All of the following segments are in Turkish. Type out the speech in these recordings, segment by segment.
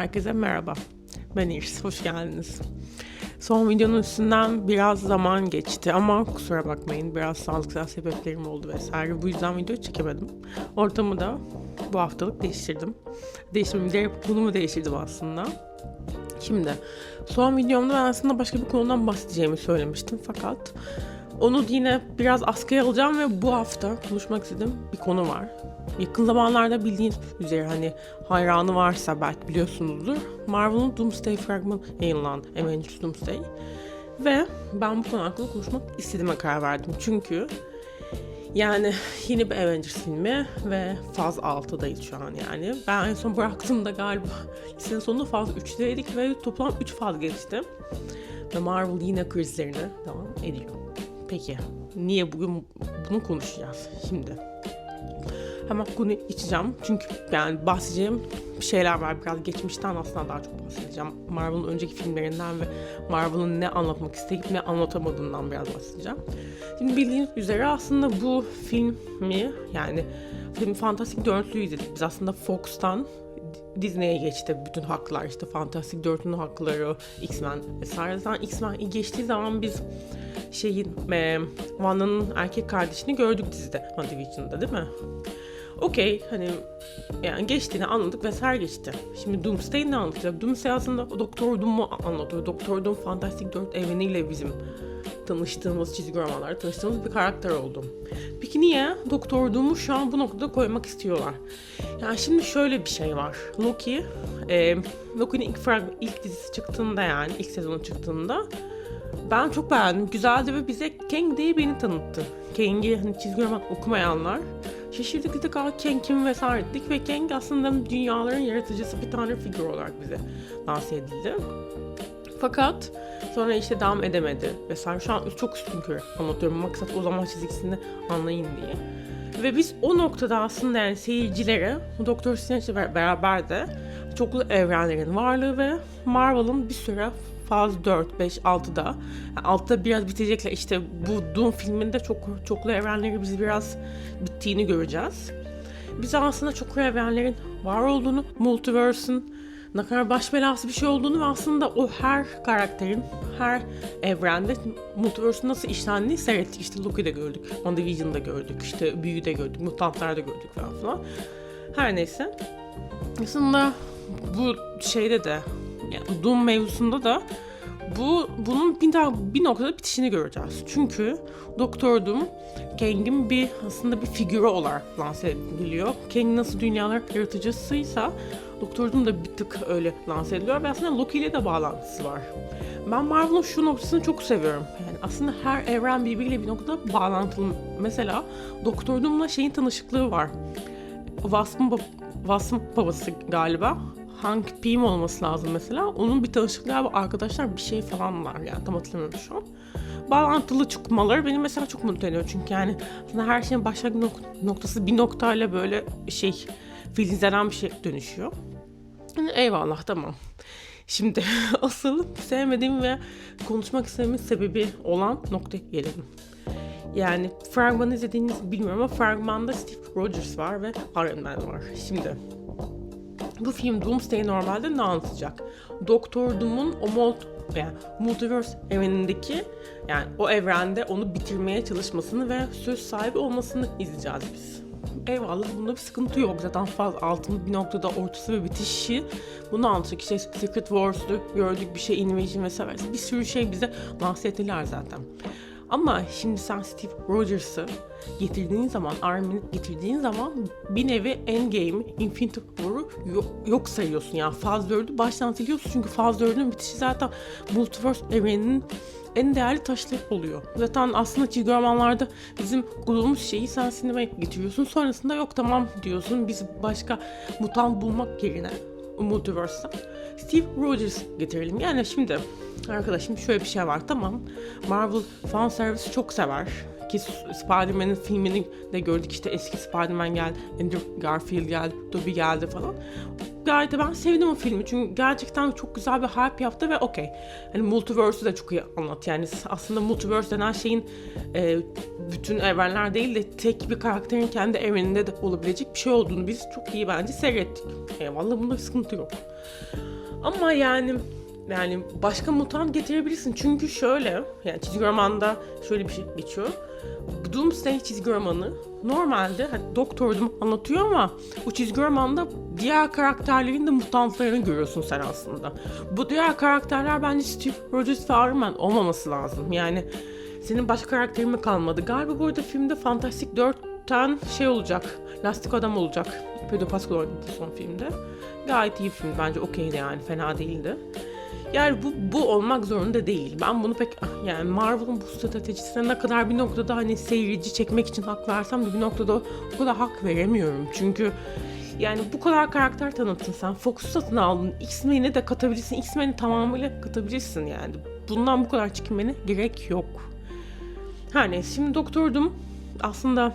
Herkese merhaba. Ben İrs, hoş geldiniz. Son videonun üstünden biraz zaman geçti ama kusura bakmayın biraz sağlıksal sebeplerim oldu vesaire. Bu yüzden video çekemedim. Ortamı da bu haftalık değiştirdim. Değiştirmemi de konumu değiştirdim aslında. Şimdi son videomda ben aslında başka bir konudan bahsedeceğimi söylemiştim fakat onu yine biraz askıya alacağım ve bu hafta konuşmak istediğim bir konu var. Yakın zamanlarda bildiğiniz üzere hani hayranı varsa belki biliyorsunuzdur. Marvel'ın Doomsday fragmanı yayınlandı. Avengers Doomsday. Ve ben bu konu hakkında konuşmak istediğime karar verdim. Çünkü yani yeni bir Avengers filmi ve faz 6'dayız şu an yani. Ben en son bıraktığımda galiba lisenin sonunda faz 3'teydik ve toplam 3 faz geçti. Ve Marvel yine krizlerine devam ediyor. Peki niye bugün bunu konuşacağız? Şimdi hemen konuyu içeceğim. Çünkü yani bahsedeceğim bir şeyler var. Biraz geçmişten aslında daha çok bahsedeceğim. Marvel'ın önceki filmlerinden ve Marvel'ın ne anlatmak isteyip ne anlatamadığından biraz bahsedeceğim. Şimdi bildiğiniz üzere aslında bu filmi yani film Fantastic Dörtlü'yü izledik. Biz aslında Fox'tan Disney'e geçti bütün haklar işte Fantastic Dörtlü'nün hakları, X-Men vesaire. Zaten X-Men geçtiği zaman biz şeyin e, Wanda'nın erkek kardeşini gördük dizide WandaVision'da değil mi? Okey hani yani geçtiğini anladık vesaire geçti. Şimdi Doomsday ne anlatacak? Doomsday aslında Doktor Doom'u anlatıyor. Doktor Doom Fantastic 4 evreniyle bizim tanıştığımız çizgi romanlarda tanıştığımız bir karakter oldu. Peki niye Doktor Doom'u şu an bu noktada koymak istiyorlar? Yani şimdi şöyle bir şey var. Loki, e, Loki'nin ilk, frag- ilk dizisi çıktığında yani ilk sezonu çıktığında ben çok beğendim. Güzeldi ve bize Kang diye birini tanıttı. Kang'i hani çizgi roman okumayanlar şaşırdık dedik aa Kang kim vesaire dedik ve Kang aslında dünyaların yaratıcısı bir tane figür olarak bize lanse edildi. Fakat sonra işte devam edemedi vesaire. Şu an çok üstün körü anlatıyorum. Maksat o zaman çizgisini anlayın diye. Ve biz o noktada aslında yani seyircilere Doktor Strange'le beraber de çoklu evrenlerin varlığı ve Marvel'ın bir süre faz 4, 5, 6'da. Yani 6'da biraz bitecekler. İşte bu Doom filminde çok çoklu evrenleri biz biraz bittiğini göreceğiz. Biz aslında çoklu evrenlerin var olduğunu, multiverse'ın ne kadar baş belası bir şey olduğunu ve aslında o her karakterin her evrende multiverse'ın nasıl işlendiğini seyrettik. İşte Loki'de gördük, WandaVision'da gördük, işte Büyü'de gördük, Mutantlar'da gördük falan filan. Her neyse. Aslında bu şeyde de yani Doom mevzusunda da bu bunun bir, daha, bir noktada bitişini göreceğiz. Çünkü Doktor Doom Kang'in bir aslında bir figürü olarak lanse ediliyor. Kang nasıl dünyalar yaratıcısıysa Doktor Doom da bir tık öyle lanse ediliyor ve aslında Loki ile de bağlantısı var. Ben Marvel'ın şu noktasını çok seviyorum. Yani aslında her evren birbiriyle bir noktada bağlantılı. Mesela Doktor Doom'la şeyin tanışıklığı var. Wasp'ın Wasp'ın babası galiba. Hank Pym olması lazım mesela. Onun bir tanışıklığı ve arkadaşlar bir şey falan var yani tam hatırlamıyorum şu an. Bağlantılı çıkmaları beni mesela çok mutlu ediyor çünkü yani aslında her şeyin başlangıç nok- noktası bir noktayla böyle şey filizlenen bir şey dönüşüyor. Yani eyvallah tamam. Şimdi asıl sevmediğim ve konuşmak istememin sebebi olan noktaya gelelim. Yani fragmanı izlediğiniz bilmiyorum ama fragmanda Steve Rogers var ve Iron Man var. Şimdi bu film Doomsday normalde ne anlatacak? Doktor Doom'un o mult yani multiverse evrenindeki yani o evrende onu bitirmeye çalışmasını ve söz sahibi olmasını izleyeceğiz biz. Eyvallah bunda bir sıkıntı yok. Zaten fazla altın bir noktada ortası ve bitişi bunu anlatacak. İşte Secret Wars'ta gördük bir şey Invasion vesaire. Bir sürü şey bize lanse ettiler zaten. Ama şimdi sen Steve Rogers'ı getirdiğin zaman, Iron getirdiğin zaman bir nevi Endgame, Infinity War'u yok, yok sayıyorsun. Yani Faz 4'ü baştan siliyorsun çünkü Faz 4'ün bitişi zaten Multiverse evreninin en değerli taşları oluyor. Zaten aslında çizgi romanlarda bizim bulduğumuz şeyi sen sinemaya getiriyorsun. Sonrasında yok tamam diyorsun. Biz başka mutant bulmak yerine Multiverse'da Steve Rogers getirelim. Yani şimdi arkadaşım şöyle bir şey var tamam. Marvel fan servisi çok sever. Ki Spider-Man'in filmini de gördük işte eski Spider-Man geldi, Andrew Garfield geldi, Tobey geldi falan. Gayet ben sevdim o filmi çünkü gerçekten çok güzel bir hype yaptı ve okey. Hani multiverse'ü de çok iyi anlat yani aslında multiverse denen şeyin e, bütün evrenler değil de tek bir karakterin kendi evreninde de olabilecek bir şey olduğunu biz çok iyi bence seyrettik. Eyvallah bunda sıkıntı yok. Ama yani yani başka mutant getirebilirsin. Çünkü şöyle yani çizgi romanda şöyle bir şey geçiyor. Doomsday çizgi romanı normalde hani doktordum anlatıyor ama bu çizgi romanda diğer karakterlerin de mutantlarını görüyorsun sen aslında. Bu diğer karakterler bence Steve Rogers ve Iron Man olmaması lazım. Yani senin başka karakterin mi kalmadı? Galiba bu arada filmde Fantastic 4'ten şey olacak. Lastik Adam olacak. Pedro Pascal oynadı son filmde. Gayet iyi film bence okeydi yani fena değildi. Yani bu, bu olmak zorunda değil. Ben bunu pek yani Marvel'ın bu stratejisine ne kadar bir noktada hani seyirci çekmek için hak versem de bir noktada o kadar hak veremiyorum. Çünkü yani bu kadar karakter tanıttın sen. Fox'u satın aldın. X-Men'i de katabilirsin. X-Men'i tamamıyla katabilirsin yani. Bundan bu kadar çekinmene gerek yok. Her neyse şimdi doktordum. Aslında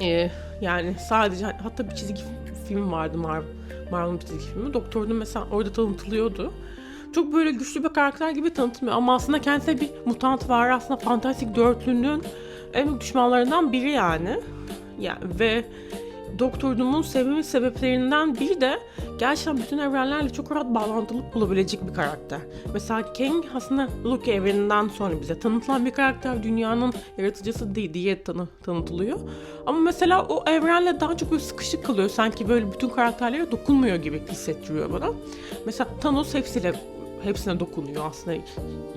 e, yani sadece hatta bir çizgi film vardı Marvel. Marvel'ın bir çizgi filmi. Doktordum mesela orada tanıtılıyordu çok böyle güçlü bir karakter gibi tanıtmıyor ama aslında kendisi bir mutant var aslında fantastik dörtlünün en büyük düşmanlarından biri yani. yani ve Doktor Doom'un sevimi sebeplerinden biri de gerçekten bütün evrenlerle çok rahat bağlantılı olabilecek bir karakter. Mesela Kang aslında Loki evreninden sonra bize tanıtılan bir karakter. Dünyanın yaratıcısı değil diye tanı tanıtılıyor. Ama mesela o evrenle daha çok böyle sıkışık kalıyor. Sanki böyle bütün karakterlere dokunmuyor gibi hissettiriyor bana. Mesela Thanos hepsiyle hepsine dokunuyor aslında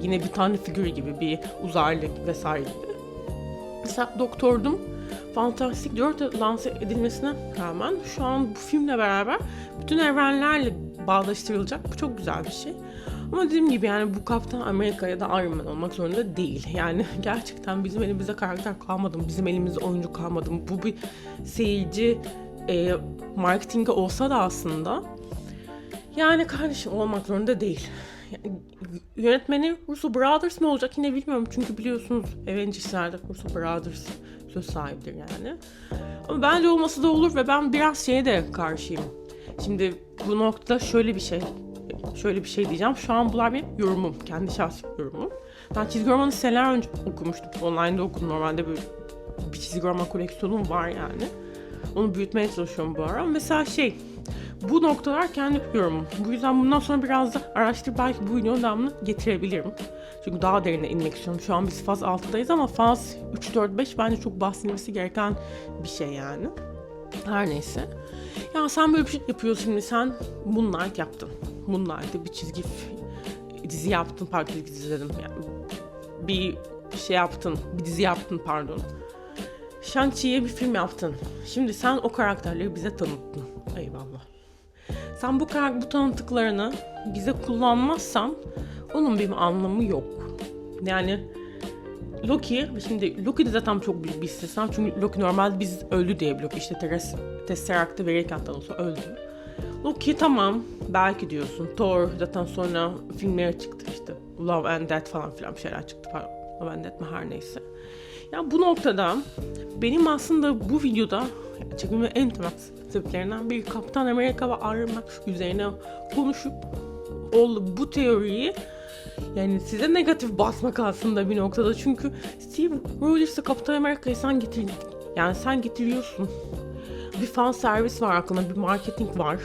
yine bir tane figür gibi bir uzaylı vesaire gibi. Mesela Doktordum Fantastic 4 lanse edilmesine rağmen şu an bu filmle beraber bütün evrenlerle bağdaştırılacak. Bu çok güzel bir şey. Ama dediğim gibi yani bu Kaptan Amerika ya da Iron Man olmak zorunda değil. Yani gerçekten bizim elimizde karakter kalmadı mı? Bizim elimizde oyuncu kalmadı mı? Bu bir seyirci e, marketingi olsa da aslında yani kardeşim olmak zorunda değil. Yani, yönetmeni Russo Brothers mı olacak yine bilmiyorum. Çünkü biliyorsunuz Avengers'lerde Russo Brothers söz sahibidir yani. Ama bence olması da olur ve ben biraz şeye de karşıyım. Şimdi bu noktada şöyle bir şey şöyle bir şey diyeceğim. Şu an bunlar benim yorumum. Kendi şahsi yorumum. Ben çizgi romanı seneler önce okumuştum. Online'da okudum. Normalde böyle bir çizgi roman koleksiyonum var yani. Onu büyütmeye çalışıyorum bu ara. Mesela şey bu noktalar kendi yorumum. Bu yüzden bundan sonra biraz da araştırıp belki bu videonun devamını getirebilirim. Çünkü daha derine inmek istiyorum. Şu an biz faz 6'dayız ama faz 3, 4, 5 bence çok bahsedilmesi gereken bir şey yani. Her neyse. Ya sen böyle bir şey yapıyorsun şimdi. Sen Moonlight yaptın. Moonlight'te bir çizgi dizi yaptın. Pardon dizi dedim. Yani bir şey yaptın. Bir dizi yaptın pardon. Shang-Chi'ye bir film yaptın. Şimdi sen o karakterleri bize tanıttın. Eyvallah. Sen bu bu tanıtıklarını bize kullanmazsan onun bir anlamı yok. Yani Loki, şimdi Loki de zaten çok büyük bir istisna çünkü Loki normalde biz öldü diye biliyor. İşte Teres, Tesseract'ı verirken Thanos'a öldü. Loki tamam belki diyorsun. Thor zaten sonra filmlere çıktı işte. Love and Death falan filan bir şeyler çıktı. Pardon. Love and Death mi her neyse. Yani bu noktada benim aslında bu videoda çekimime en temel sebeplerinden bir Kaptan Amerika ve Iron Man üzerine konuşup bu teoriyi yani size negatif basmak aslında bir noktada. Çünkü Steve Rogers'ı Kaptan Amerika'yı sen getir yani sen getiriyorsun. Bir fan servis var aklında, bir marketing var.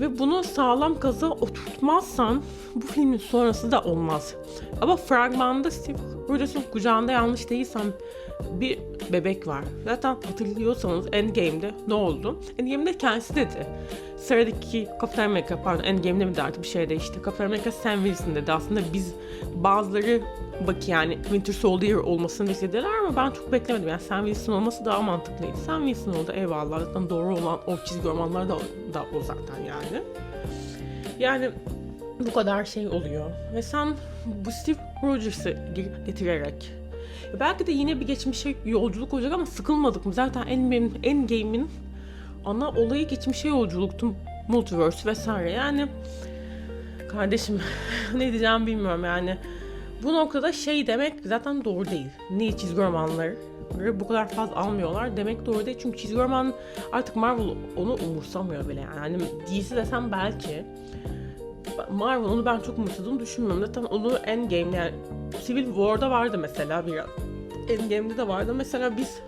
Ve bunu sağlam kaza oturtmazsan bu filmin sonrası da olmaz. Ama fragmanda Steve Rogers'ın kucağında yanlış değilsem bir bebek var. Zaten hatırlıyorsanız Endgame'de ne oldu? Endgame'de kendisi dedi. Sıradaki Captain America pardon Endgame'de mi derdi bir şey değişti. Captain America Sam Wilson dedi. Aslında biz bazıları bak yani Winter Soldier olmasını istediler ama ben çok beklemedim. Yani Sam Wilson olması daha mantıklıydı. Sam Wilson oldu eyvallah. Zaten doğru olan o çizgi romanlar da, da o zaten yani. Yani bu kadar şey oluyor. Ve sen bu Steve Rogers'ı getirerek belki de yine bir geçmişe yolculuk olacak ama sıkılmadık mı? Zaten en en game'in ana olayı geçmişe yolculuktu. Multiverse vesaire. Yani kardeşim ne diyeceğim bilmiyorum yani. Bu noktada şey demek zaten doğru değil. Niye çizgi romanları bu kadar fazla almıyorlar demek doğru değil. Çünkü çizgi roman artık Marvel onu umursamıyor bile yani. yani DC desem belki Marvel onu ben çok umursadığını düşünmüyorum. Zaten onu Endgame yani Civil War'da vardı mesela biraz. Endgame'de de vardı. Mesela biz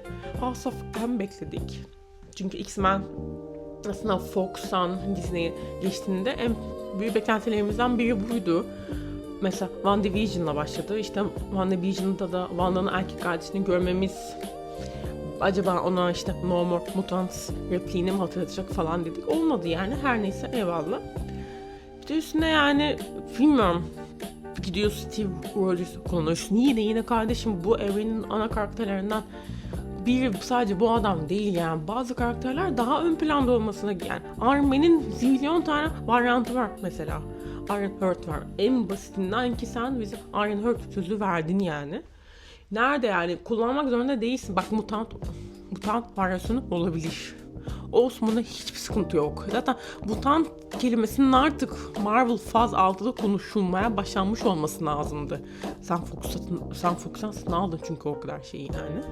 House of M bekledik. Çünkü X-Men aslında Fox'tan Disney'e geçtiğinde en büyük beklentilerimizden biri buydu. Mesela WandaVision'la başladı. İşte WandaVision'da da Wanda'nın erkek kardeşini görmemiz acaba ona işte No More Mutants repliğini mi hatırlatacak falan dedik. Olmadı yani. Her neyse eyvallah. Bir de üstüne yani bilmiyorum gidiyor Steve Rogers konuşuyor. Yine yine kardeşim bu evrenin ana karakterlerinden biri sadece bu adam değil yani. Bazı karakterler daha ön planda olmasına yani. Iron Man'in zilyon tane varyantı var mesela. Iron Heart var. En basitinden ki sen bize Iron Heart sözü verdin yani. Nerede yani? Kullanmak zorunda değilsin. Bak mutant mutant varyasyonu olabilir. Olsun buna hiçbir sıkıntı yok. Zaten mutant kelimesinin artık Marvel faz 6'da konuşulmaya başlanmış olması lazımdı. Sen Fox'tan, sen Fox'tan satın aldın çünkü o kadar şeyi yani.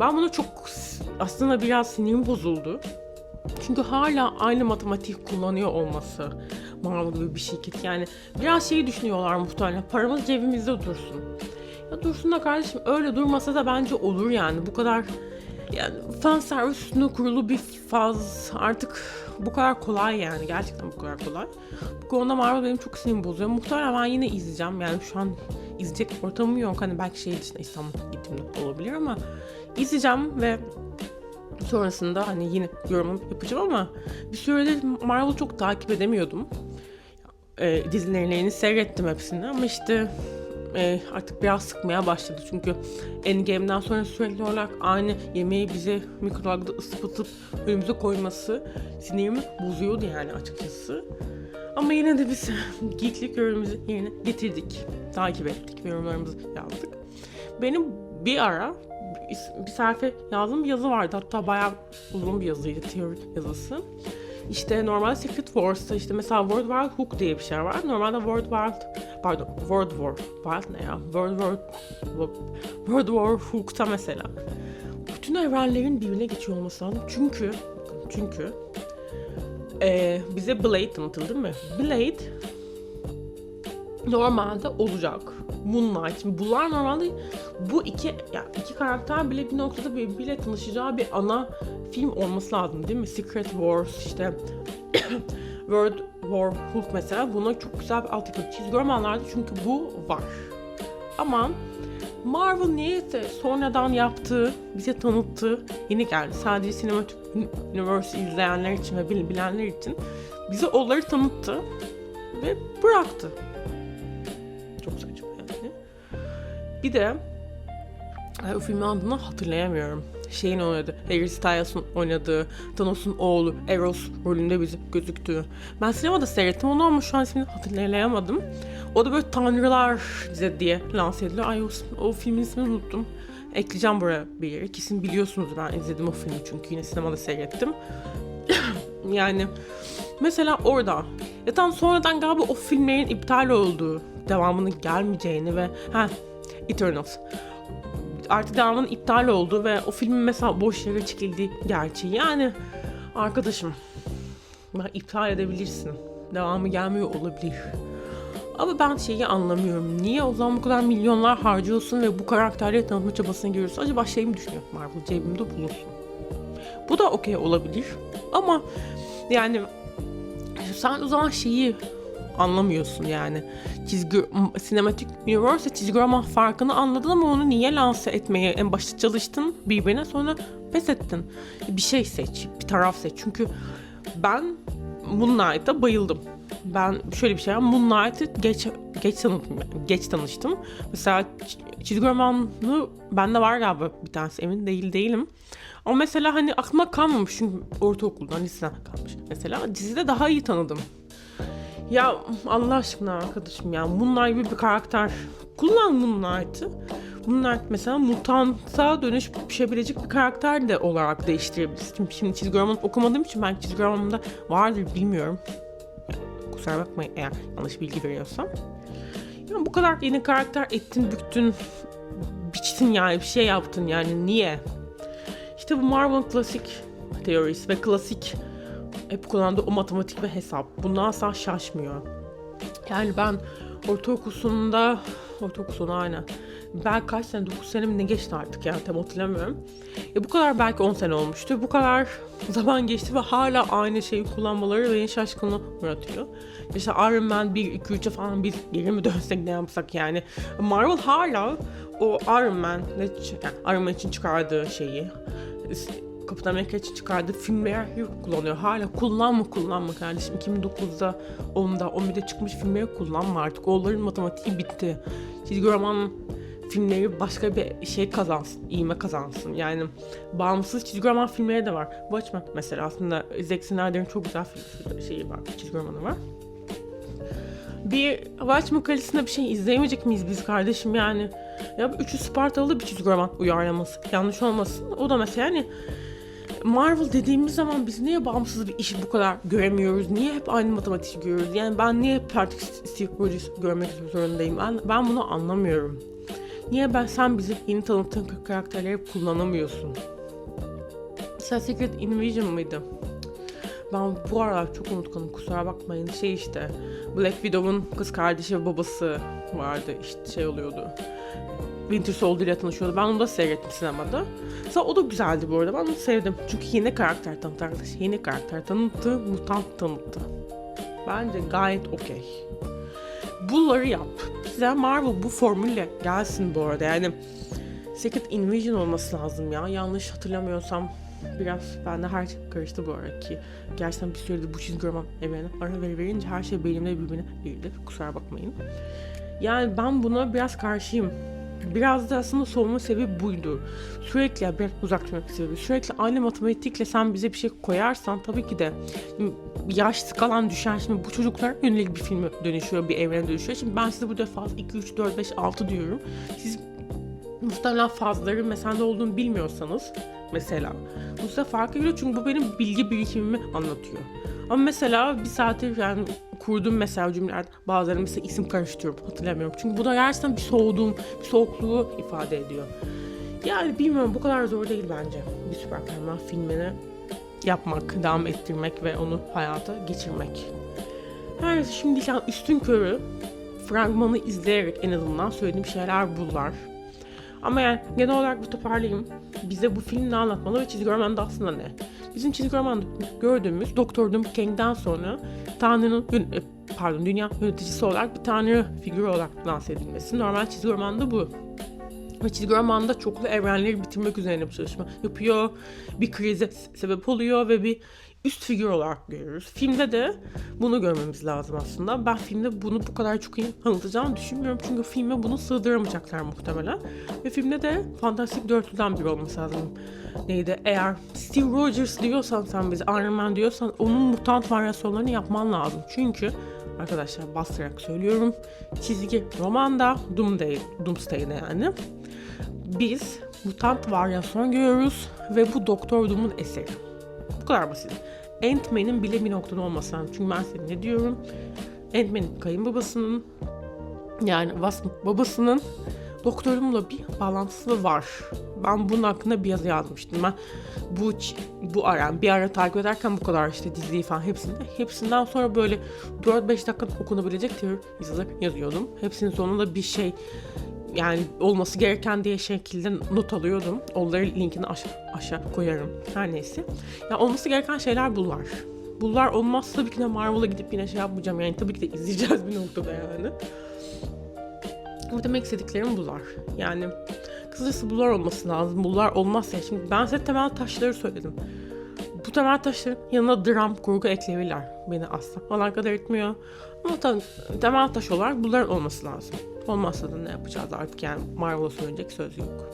Ben bunu çok aslında biraz sinirim bozuldu. Çünkü hala aynı matematik kullanıyor olması Marvel gibi bir şirket. Yani biraz şeyi düşünüyorlar muhtemelen. Paramız cebimizde dursun. Ya dursun da kardeşim öyle durmasa da bence olur yani. Bu kadar yani fan servis kurulu bir faz artık bu kadar kolay yani. Gerçekten bu kadar kolay. Bu konuda Marvel benim çok sinirim bozuyor. Muhtemelen ben yine izleyeceğim. Yani şu an izleyecek ortamım yok. Hani belki şey için İstanbul gittiğimde olabilir ama izleyeceğim ve sonrasında hani yine yorumum yapacağım ama bir süredir Marvel çok takip edemiyordum. E, dizilerini seyrettim hepsini ama işte e, artık biraz sıkmaya başladı. Çünkü Endgame'den sonra sürekli olarak aynı yemeği bize mikrodalgada ısıtıp önümüze koyması sinirimi bozuyordu yani açıkçası. Ama yine de biz geeklik yorumumuzu yerine getirdik. Takip ettik ve yorumlarımızı yazdık. Benim bir ara bir sayfa yazdığım bir yazı vardı. Hatta bayağı uzun bir yazıydı, teori yazısı. İşte normalde Secret Wars'ta işte mesela World War Hook diye bir şey var. Normalde World War pardon World War War ne ya? World War World War Hook'ta mesela bütün evrenlerin birbirine geçiyor olması lazım. Çünkü çünkü e, bize Blade tanıtıldı mi? Blade normalde olacak. Moonlight. Şimdi bunlar normalde bu iki yani iki karakter bile bir noktada birbiriyle tanışacağı bir ana film olması lazım değil mi? Secret Wars işte World War Hulk mesela buna çok güzel bir altyapı çizgi romanlardı çünkü bu var. Ama Marvel niyeyse sonradan yaptığı, bize tanıttığı yeni geldi. Sadece Cinematic Universe izleyenler için ve bilenler için bize onları tanıttı ve bıraktı. Bir de o filmin adını hatırlayamıyorum. Şeyin oynadı, Harry Styles'ın oynadığı, Thanos'un oğlu Eros rolünde bizi gözüktü. Ben sinemada seyrettim onu ama şu an ismini hatırlayamadım. O da böyle tanrılar diye lanse ediliyor. Ay o, o filmin ismini unuttum. Ekleyeceğim buraya bir yere. Kesin biliyorsunuz ben izledim o filmi çünkü yine sinemada seyrettim. yani mesela orada ya tam sonradan galiba o filmlerin iptal olduğu, devamının gelmeyeceğini ve ha Eternals artık devamının iptal olduğu ve o filmin mesela boş yere çekildiği gerçeği. Yani arkadaşım bak iptal edebilirsin. Devamı gelmiyor olabilir. Ama ben şeyi anlamıyorum. Niye o zaman bu kadar milyonlar harcıyorsun ve bu karakterleri tanıtma çabasına giriyorsun? Acaba şey mi düşünüyor Marvel cebimde bulursun. Bu da okey olabilir. Ama yani sen o zaman şeyi anlamıyorsun yani. Çizgi sinematik universe çizgi roman farkını anladın ama onu niye lanse etmeye en başta çalıştın birbirine sonra pes ettin. Bir şey seç, bir taraf seç. Çünkü ben Moonlight'a bayıldım. Ben şöyle bir şey var. Moonlight'ı geç geç tanıdım, geç tanıştım. Mesela çizgi romanı bende var galiba bir tanesi emin değil değilim. Ama mesela hani aklıma kalmamış çünkü ortaokuldan liseden kalmış. Mesela dizide daha iyi tanıdım. Ya Allah aşkına arkadaşım ya Moonlight gibi bir karakter. Kullan Moonlight'ı. Moonlight mesela mutanta dönüşebilecek bir karakter de olarak değiştirebilirsin. Şimdi çizgi roman okumadığım için ben çizgi romanımda vardır bilmiyorum. kusura bakmayın eğer yanlış bilgi veriyorsam. Ya bu kadar yeni karakter ettin, büktün, biçtin yani bir şey yaptın yani niye? İşte bu Marvel klasik teorisi ve klasik hep kullandığı o matematik ve hesap. Bundan asla şaşmıyor. Yani ben ortaokul sonunda, ortaokul sonu aynen, belki kaç sene 9 sene mi ne geçti artık yani tam hatırlamıyorum. Ya bu kadar belki 10 sene olmuştu. Bu kadar zaman geçti ve hala aynı şeyi kullanmaları beni şaşkınlığa uğratıyor. İşte Iron Man 1, 2, 3'e falan bir geri mi dönsek ne yapsak yani. Marvel hala o Iron Man, yani Iron Man için çıkardığı şeyi Kaptan Amerika için çıkardığı filmleri kullanıyor. Hala kullanma kullanma kardeşim. 2009'da 10'da 11'de çıkmış filmleri kullanma artık. Onların matematiği bitti. Çizgi roman filmleri başka bir şey kazansın, iğme kazansın. Yani bağımsız çizgi roman filmleri de var. Watchmen mesela aslında Zack Snyder'ın çok güzel film şeyi var, çizgi romanı var. Bir Watchmen kalitesinde bir şey izleyemeyecek miyiz biz kardeşim yani? Ya üçü Spartalı bir çizgi roman uyarlaması. Yanlış olmasın. O da mesela yani Marvel dediğimiz zaman biz niye bağımsız bir işi bu kadar göremiyoruz? Niye hep aynı matematiği görüyoruz? Yani ben niye hep artık Steve Rogers görmek zorundayım? Ben, ben bunu anlamıyorum. Niye ben sen bizi yeni tanıttığın karakterleri kullanamıyorsun? Mesela Secret Invasion mıydı? Ben bu aralar çok unutkanım kusura bakmayın. Şey işte Black Widow'un kız kardeşi ve babası vardı işte şey oluyordu. Winter Soldier ile tanışıyordu. Ben onu da seyrettim sinemada. Mesela o da güzeldi bu arada. Ben onu sevdim. Çünkü yeni karakter tanıttı arkadaş. Yeni karakter tanıttı, mutant tanıttı. Bence gayet okey. Bunları yap. Bize Marvel bu formülle gelsin bu arada. Yani Secret Invasion olması lazım ya. Yanlış hatırlamıyorsam biraz bende her şey karıştı bu ara ki gerçekten bir süredir bu çizgi roman evrene ara veri verince her şey benimle birbirine girdi. Kusura bakmayın. Yani ben buna biraz karşıyım. Biraz da aslında soğuma sebebi buydu. Sürekli ya biraz uzak durmak sebebi. Sürekli aynı matematikle sen bize bir şey koyarsan tabii ki de yaş skalan düşer. Şimdi bu çocuklar yönelik bir filme dönüşüyor, bir evrene dönüşüyor. Şimdi ben size burada fazla 2, 3, 4, 5, 6 diyorum. Siz muhtemelen fazlaların meselede olduğunu bilmiyorsanız mesela bu size fark ediyor çünkü bu benim bilgi birikimimi anlatıyor. Ama mesela bir saattir yani kurduğum mesela cümleler bazıları mesela isim karıştırıyorum hatırlamıyorum. Çünkü bu da gerçekten bir soğuduğum, bir soğukluğu ifade ediyor. Yani bilmiyorum bu kadar zor değil bence bir süper kahraman filmini yapmak, devam ettirmek ve onu hayata geçirmek. Her şimdi yani üstün körü fragmanı izleyerek en azından söylediğim şeyler bunlar. Ama yani genel olarak bir toparlayayım. Bize bu film ne anlatmalı ve çizgi romanda aslında ne? Bizim çizgi romanda gördüğümüz Doktor Kang'den sonra Tanrı'nın e, pardon dünya yöneticisi olarak bir tanrı figürü olarak lanse edilmesi. Normal çizgi romanda bu. Ve çizgi romanda çoklu evrenleri bitirmek üzerine bir çalışma yapıyor. Bir krize sebep oluyor ve bir üst figür olarak görüyoruz. Filmde de bunu görmemiz lazım aslında. Ben filmde bunu bu kadar çok iyi anlatacağını düşünmüyorum. Çünkü filme bunu sığdıramayacaklar muhtemelen. Ve filmde de fantastik dörtlüden biri olması lazım. Neydi? Eğer Steve Rogers diyorsan sen bize Iron Man diyorsan onun mutant varyasyonlarını yapman lazım. Çünkü arkadaşlar bastırarak söylüyorum. Çizgi romanda Doomsday, Doomsday'de yani biz mutant varyasyon görüyoruz ve bu Doktor Doom'un eseri. Bu kadar basit. Ant-Man'in bile bir noktada olması lazım. Çünkü ben size ne diyorum? Ant-Man'in kayınbabasının yani Wasp babasının doktorumla bir bağlantısı var. Ben bunun hakkında bir yazı yazmıştım. Ben bu bu ara bir ara takip ederken bu kadar işte diziyi falan hepsinde hepsinden sonra böyle 4-5 dakika okunabilecek tür yazılar yazıyordum. Hepsinin sonunda bir şey yani olması gereken diye şekilde not alıyordum. Onların linkini aşağı, aşağı koyarım. Her neyse. Ya olması gereken şeyler bunlar. Bunlar olmazsa tabii ki de Marvel'a gidip yine şey yapmayacağım. Yani tabii ki de izleyeceğiz bir noktada yani. Ama demek istediklerim bunlar. Yani kısacası bunlar olması lazım. Bunlar olmazsa şimdi ben size temel taşları söyledim. Bu temel taşların yanına dram, kurgu ekleyebilirler. Beni asla alakadar etmiyor. Ama temel taş olarak bunların olması lazım. Olmazsa da ne yapacağız artık yani Marvel'a söyleyecek söz yok.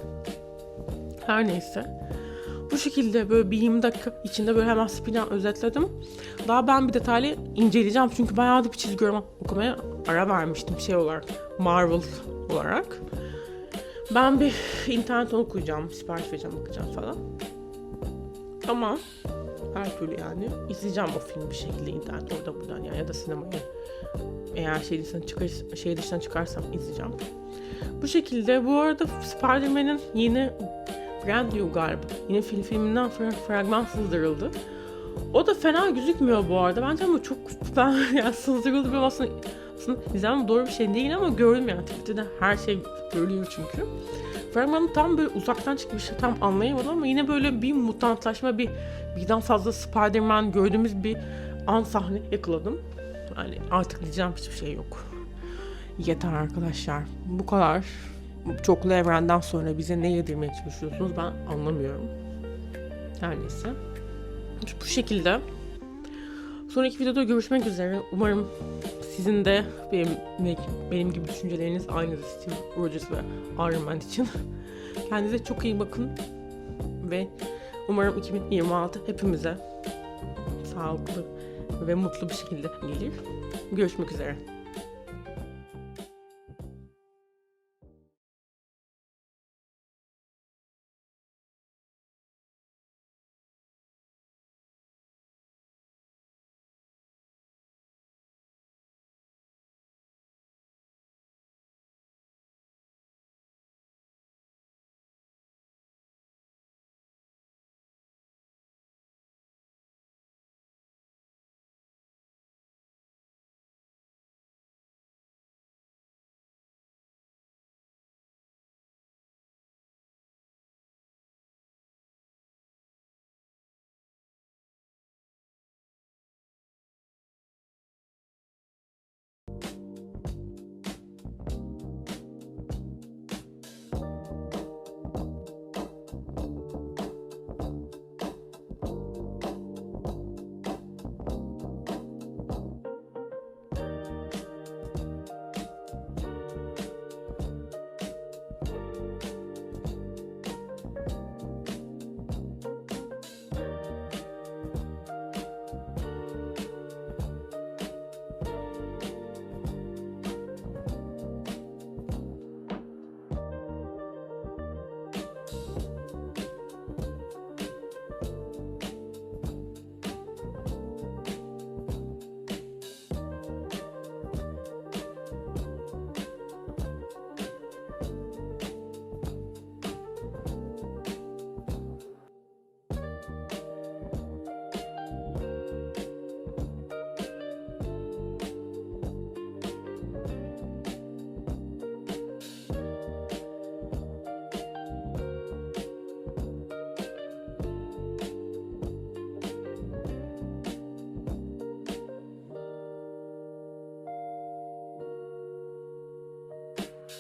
Her neyse. Bu şekilde böyle bir 20 dakika içinde böyle hemen spin'den özetledim. Daha ben bir detaylı inceleyeceğim çünkü bayağı da bir çizgi roman okumaya ara vermiştim şey olarak. Marvel olarak. Ben bir internet okuyacağım, sipariş vereceğim, bakacağım falan. Ama her türlü yani izleyeceğim o filmi bir şekilde internet orada buradan yani ya da sinemaya eğer şey dışından, çıkar, şey dışından çıkarsam izleyeceğim. Bu şekilde bu arada Spider-Man'in yeni Brand New galiba. Yine film filminden fragman sızdırıldı. O da fena gözükmüyor bu arada. Bence ama çok ben yani sızdırıldı bir aslında, aslında izlemem doğru bir şey değil ama gördüm yani Twitter'da her şey görülüyor çünkü. Fragmanı tam böyle uzaktan çıkmış tam anlayamadım ama yine böyle bir mutantlaşma bir birden fazla Spider-Man gördüğümüz bir an sahne yakaladım. Yani artık diyeceğim hiçbir şey yok. Yeter arkadaşlar. Bu kadar çoklu evrenden sonra bize ne yedirmeye çalışıyorsunuz ben anlamıyorum. Her neyse. Bu şekilde. Sonraki videoda görüşmek üzere. Umarım sizin de benim, benim gibi düşünceleriniz aynıdır Steve Rogers ve Iron Man için. Kendinize çok iyi bakın. Ve umarım 2026 hepimize sağlıklı ve mutlu bir şekilde gelir. Görüşmek üzere.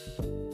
you